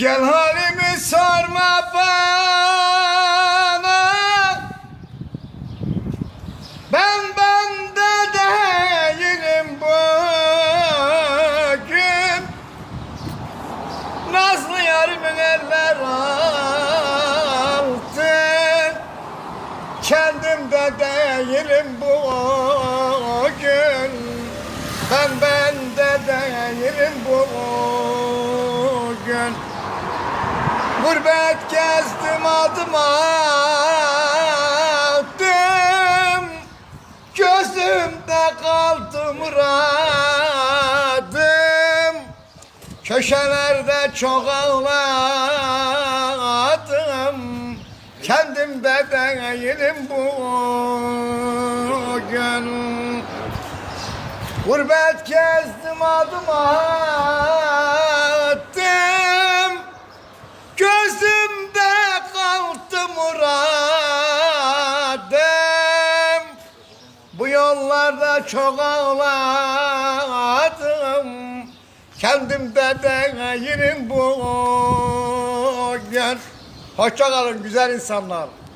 Gel halimi sorma bana. Ben bende değilim bugün. Nazlı yarimin eller altı. Kendimde değilim bugün. Ben bende değilim bugün Gurbet gezdim adım attım. Gözümde kaldı muradım Köşelerde çok ağladım. Kendimde değilim bugün. Gurbet gezdim adım attım yollarda çok ağladım. Kendimde değilim bugün Hoşça kalın güzel insanlar